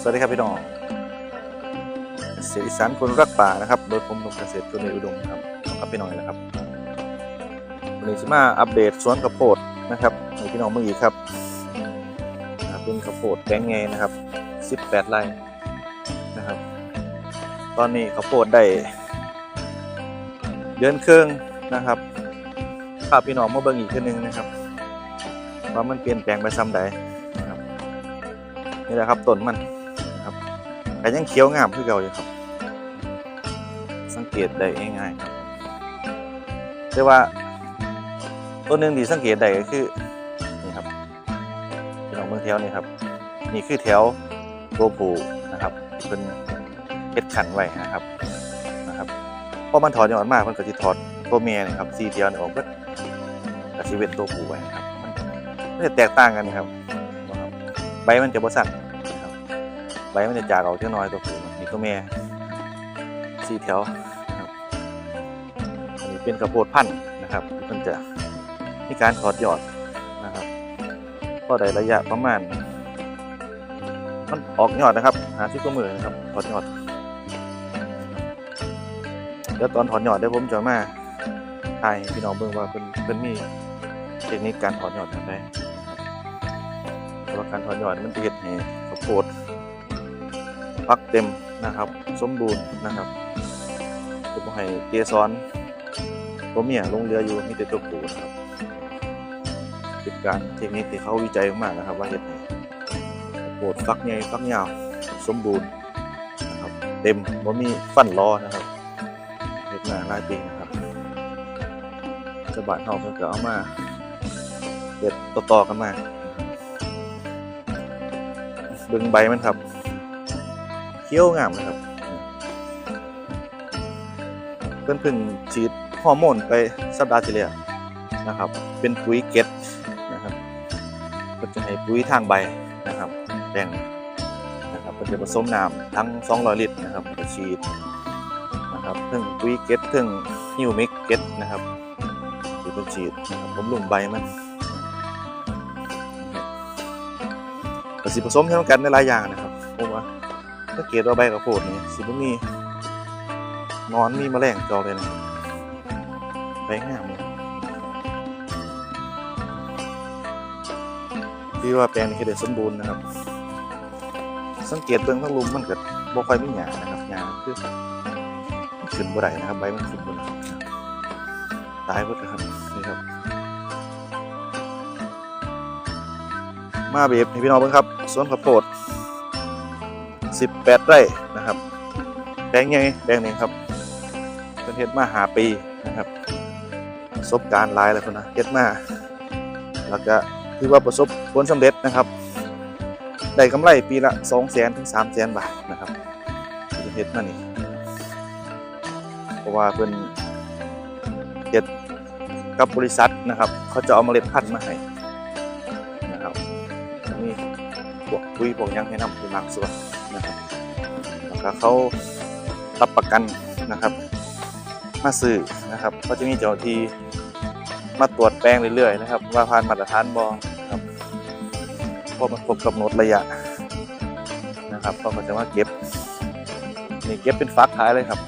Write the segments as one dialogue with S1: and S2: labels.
S1: สวัสดีครับพี่น้องเสียงอีสานคนรักป่านะครับโดยผมหนุ่มเกษตรตัวในอุดมครับครับพี่น้องนะครับวันนี้จะมาอัปเดตสวนข้าวโพดนะครับให้พี่น้องเมื่อกี้ครับเป็นข้าวโพดแกงไงนะครับ 18ไร่นะครับ ตอนนี้ข้าวโพดได้เดือนครึ่งนะครับภาพพี่น้องมาเบิ่งอีกทีนึงนะครับว่ามันเปลี่ยนแปลงไปซ้ำใดนะครับนี่แหละครับต้นมัน แต่ยังเขียวงามคือเก่าอยู่ครับ สังเกตได้ง่ายๆครับแต่ว่าต้นหนึ่งที่สังเกตได้ก็คือนี่ครับพี่น้องเมืองแถวนี่ครับ นี่คือแถวตัวผูนะครับเป็นเฮ็ดขันไว้นะครับนะครับพอมันถอดยอดมากมันก็จะถอดตัวเมียนี่ครับสีเดียวนี่ออกก็กระชีเวนตัวผูไว้นะครับมันจะแตกต่างกันนะครับ ใบมันจะบ่สั่น มันจะจากออกเท่าน้อยตัวผู้นี่ตัวแม่สี่แถวอันนี้เป็นกระโพดพันธุ์นะครับมันจะมีการถอดยอดนะครับก็ได้ระยะประมาณมันออกยอดนะครับหาที่ตัวมือนะครับถอดยอดเดี๋ยวตอนถอดยอดเดี๋ยวผมจะมาถ่ายพี่น้องเบิ่งว่าเป็นเป็นมีเทคนิคการถอดยอดแบบไหนเพราะว่าการถอนยอดมันจะเห็ดให้ข้าวโพด ฟักเต็มนะครับ สมบูรณ์นะครับจะบ่ให้เกสรตัวเมียลงเรืออยู่มีแต่ตัวผู้นะครับเป็นการเทคนิคที่เขาวิจัยมากนะครับ ว่าเห็ดให้ข้าวโพดฟักใหญ่ฟักยาวสมบูรณ์นะครับ เต็มบ่มีฟันรอนะครับเห็ดมาหลายปีนะครับชาวบ้านเฮาเพิ่นก็เอามาเด็ดต่อๆกันมาเบิ่งใบมันครับ เขียวงามนะครับเพิ่นเพิ่งฉีดฮอร์โมนไปสัปดาห์ที่แล้วนะครับ เป็นปุ๋ยเก็ดนะครับเพิ่นจะให้ปุ๋ยทางใบนะครับแบ่งนะครับเพิ่นจะผสมน้ำทั้ง 200 ลิตรนะครับก็ฉีดนะครับเพิ่งปุ๋ยเก็ดเพิ่งฮิวมิกเก็ดนะครับที่เพิ่นฉีดนะครับบำรุงใบมันก็สิผสมเข้ากันในหลายอย่างนะครับ ถ้าเกตว่าใบกระโพดนี่สิบมีนอนมีแมลงจอเลยนะใบงามเลยที่ว่าแปลงนี้คือได้สมบูรณ์นะครับ สังเกตเบิ่งทั้งลุมมันเก็บ่ค่อยมีหญ้านะครับหญ้าคือขึ้นบ่ได้นะครับ ใบมันขึ้นบ่ได้ตายหมดเลยครับนี่ครับ มาเบียบให้พี่น้องเบิ่งครับสวนข้าวโพด 18 ไร่นะครับแปลงใหญ่แปลงนี้ครับเป็นเฮ็ดมาหาปีนะครับประสบการณ์หลายแล้วคนนะเฮ็ดมาแล้วก็ถือว่าประสบผลสำเร็จนะครับได้กำไรปีละ200,000ถึง300,000บาทนะครับที่เฮ็ดมานี่เพราะว่าเพิ่นเฮ็ดกับบริษัทนะครับ เขาจะเอาเมล็ดพันธุ์มาให้นะครับมีพวกปุ๋ยพวกยังให้นำเป็นบางส่วน ก็เขารับประกันนะครับ มาซื้อนะครับก็จะมีเจ้าที่มาตรวจแปลงเรื่อยๆนะครับ ว่าผ่านมาตรฐานบอครับพอมันครบกำหนดระยะนะครับก็จะมาเก็บนี่เก็บเป็นฟักขายเลยครับ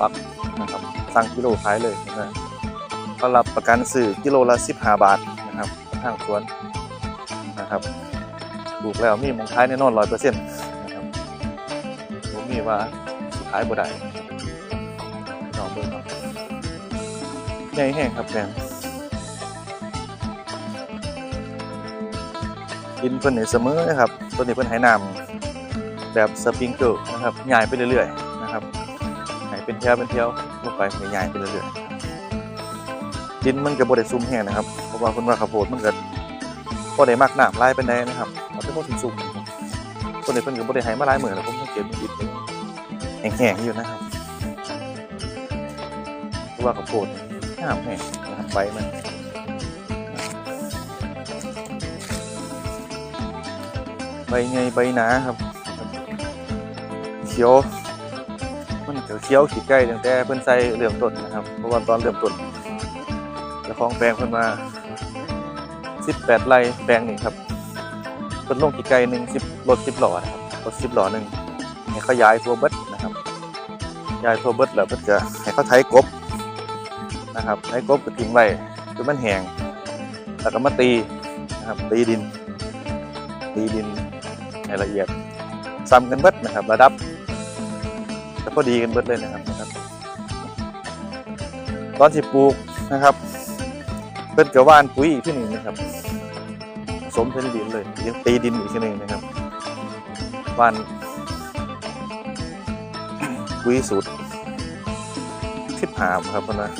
S1: ฟักนะครับสั่งกิโลขายเลยนะก็รับประกันซื้อกิโลละ15บาทนะครับทางสวนนะครับปลูกแล้วมีมองท้ายแน่นอนร้อยเปอร์เซ็นต์ ว่าสุดท้ายบ่ได้ลองเบิ่งครับใหญ่แห้งครับแฟนกินเพิ่นเสมอนะครับตัวนี้เพิ่นให้น้ำแบบสปริงเกิลนะครับใหญ่ไปเรื่อยๆนะครับให้เป็นเที่ยวเป็นเที่ยวลงไปใหญ่ไปเรื่อยๆดินมันก็บ่ได้ซุ่มแห้งนะครับเพราะว่าเพิ่นว่าข้าวโพดมันก็บ่ได้มักน้ำลายเป็นไดนะครับเอาแต่พวกสุ่มๆตัวนี้เพิ่นก็บ่ได้ให้มาหลายมื้อแล้วผมสังเกตมันดิบ แห้งๆอยู่นะครับรว่าข้าวโพดงามแห้งนะครับใบมันใบใหญ่ใบหนาครับเขียวมันก็เขียวขีดใกล้ตั้งแต่เพิ่นใส่เริ่มต้นนะครับเพราะว่าตอนเริ่มต้นเจ้าของแปลงเพิ่นมา18ไร่แปลงนี่ครับเป็นลงกี่ไกลหนึ่งสิบรถสิบล้อนะครับรถสิบล้อหนึ่งให้เขาย้ายทัวเบิด ยายทัวเบิดแล้วเพิ่นจะให้เขาไถกบนะครับไถกบก็ทิ้งไว้จนมันแห้งแล้วก็มาตีนะครับ ตีดิน ตีดินให้ละเอียดซ้ำกันเบิดนะครับ ระดับแล้วก็ดีกันเบิดเลยนะครับนะครับ ตอนสิปลูกนะครับเป็นกระว่านปุ๋ยอีกที่หนึ่งนะครับสมเทนดินเลยยังตีดินอีกที่หนึ่งนะครับว่าน ปุ๋ยสูตรทิพหามครับเพนนะ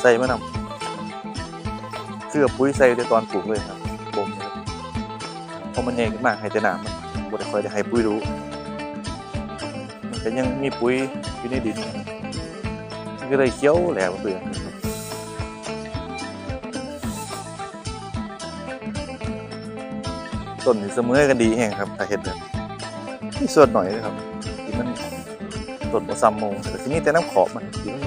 S1: ใส่มะนำคือเอปุ๋ยใส่ในตอนปลูกเลยครับบ่มเพราะมันใหญ่ขึ้นมากให้แต่น้ำมันบ่ได้ค่อยได้ให้ปุ๋ยรู้มันก็ยังมีปุ๋ยอยู่ในดินะครับมันก็เลยเคี้ยวแหลวเปลือกนะครับต้นเสมอกันดีแห่งครับถ้าเห็ดแบบนี่ส่วนหน่อยนะครับ ต้นบ่ซ้ำโมงแต่ที่นี่แต่น้ำขอบมันที่มัน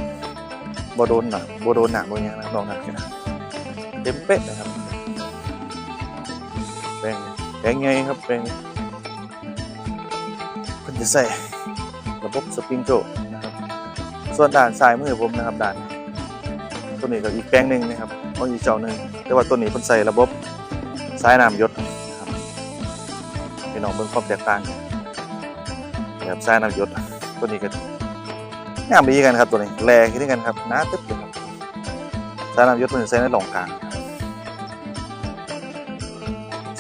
S1: บ่โดนหนักบ่โดนหนักบ่ยังนะลองนั่นกันนะเต็มเป๊ะนะครับแปลงแปลงไงครับแปลงเพิ่นจะใส่ระบบสปริงโกนะครับส่วนด้านซ้ายมือผมนะครับด้านตัวนี้ก็อีกแปลงหนึ่งนะครับอีกเจ้าหนึ่งแต่ว่าตัวนี้เพิ่นใส่ระบบสายน้ำยศนะครับพี่น้องเบิ่งความแตกต่างกันแบบสายน้ำยด ตัวนี้ก็งามดีกันครับตัวนี้แลขึ้นกันครับน้าตึ๊บเลยครับสายนำหยดมันใส่ในหลงกลาง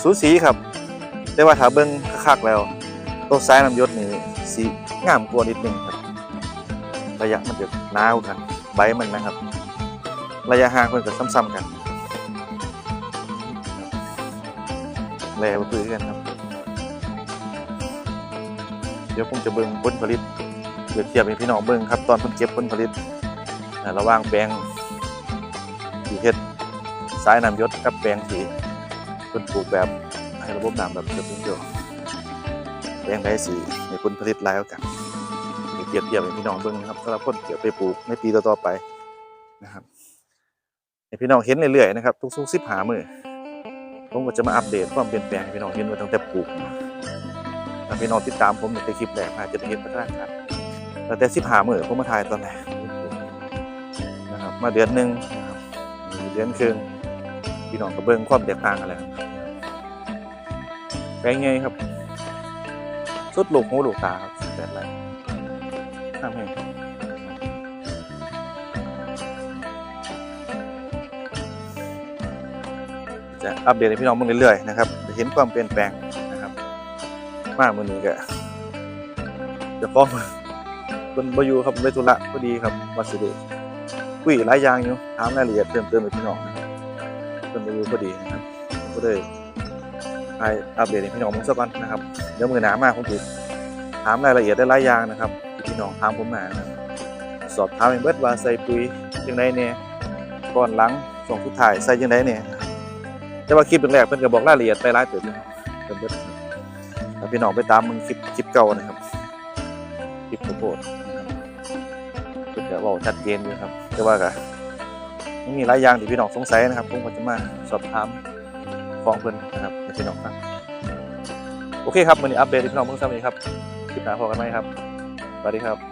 S1: สูสีครับ แต่ว่าถ้าเบิ่งคักๆแล้ว ตัวสายนำยดนี่สีงามกว่านิดนึงครับ ระยะมันจะหนาวกัน ใบมันนะครับ ระยะห่างเพิ่นก็ซ้ำๆกันแลบ่คือกันครับ เดี๋ยวผมจะเบิ่งผลผลิต เปรียบเทียบให้พี่น้องเบิ่งครับ ตอนเพิ่นเก็บผลผลิตอ่าระหว่างแปลงที่เฮ็ดสายน้ำยศกับแปลงที่เพิ่นปลูกแบบให้ระบบน้ำแบบเกือบเดียวแปลงใดสิให้ผลผลิตหลายกว่ากันนี่เปรียบเทียบให้พี่น้องเบิ่งครับสำหรับคนเกี่ยวไปปลูกในปีต่อๆไปนะครับให้พี่น้องเห็นเรื่อยๆนะครับทุกๆ15มื้อผมก็จะมาอัปเดตความเปลี่ยนแปลงให้พี่น้องเห็นว่าตั้งแต่ปลูกถ้าพี่น้องติดตามผมในคลิปแรกอาจจะได้เห็นพัฒนาการ ตั้งแต่สิบหามื่อผมมาถ่ายตอนแรกนะครับมาเดือนหนึ่งนะครับเดือนครึ่งพี่น้องก็เบิ่งความแตกต่างกันแล้วแปลงไงครับ สุดลูกหูลูกตาครับแบบไรทำให้จะอัปเดตให้พี่น้องเบิ่งเรื่อยๆนะครับจะเห็นความเปลี่ยนแปลงนะครับ มากมือนี้ก็จะฟ้อง เป็นบอยู่ครับไปธุระพอดีครับวัสดุคุยหลายอย่างอยู่ถามรายละเอียดเติมเติมไปพี่น้องนะครับเป็นบอยู่พอดีนะครับก็เลยให้อัปเดตให้พี่น้องมึงสักวันนะครับเดี๋ยวมือหนามากผมถือถามรายละเอียดได้หลายอย่างนะครับพี่น้องถามผมมานะสอบถามให้เบิดว่าใส่ปุ๋ยยังไงเนี่ยก่อนหลังส่งทุกถ่ายใส่ยังไงเนี่ยแต่ว่าคลิปแรกๆเพิ่นก็บอกรายละเอียดไปหลายเติบเพิ่นเบิดพี่น้องไปตามมึงคลิปคลิปเก่านะครับคลิปโคโพดนะครับ เพิ่นจะบอกชัดเจนอยู่ครับเรียกว่ากันมีหลายอย่างที่พี่น้องสงสัยนะครับผมก็จะมาสอบถามฟ้องเพื่อนนะครับพี่น้องครับโอเคครับวันนี้อัปเดตพี่น้องเพิ่งทราบนี้ครับคลิปหน้าพอกันไหมครับสวัสดีครับ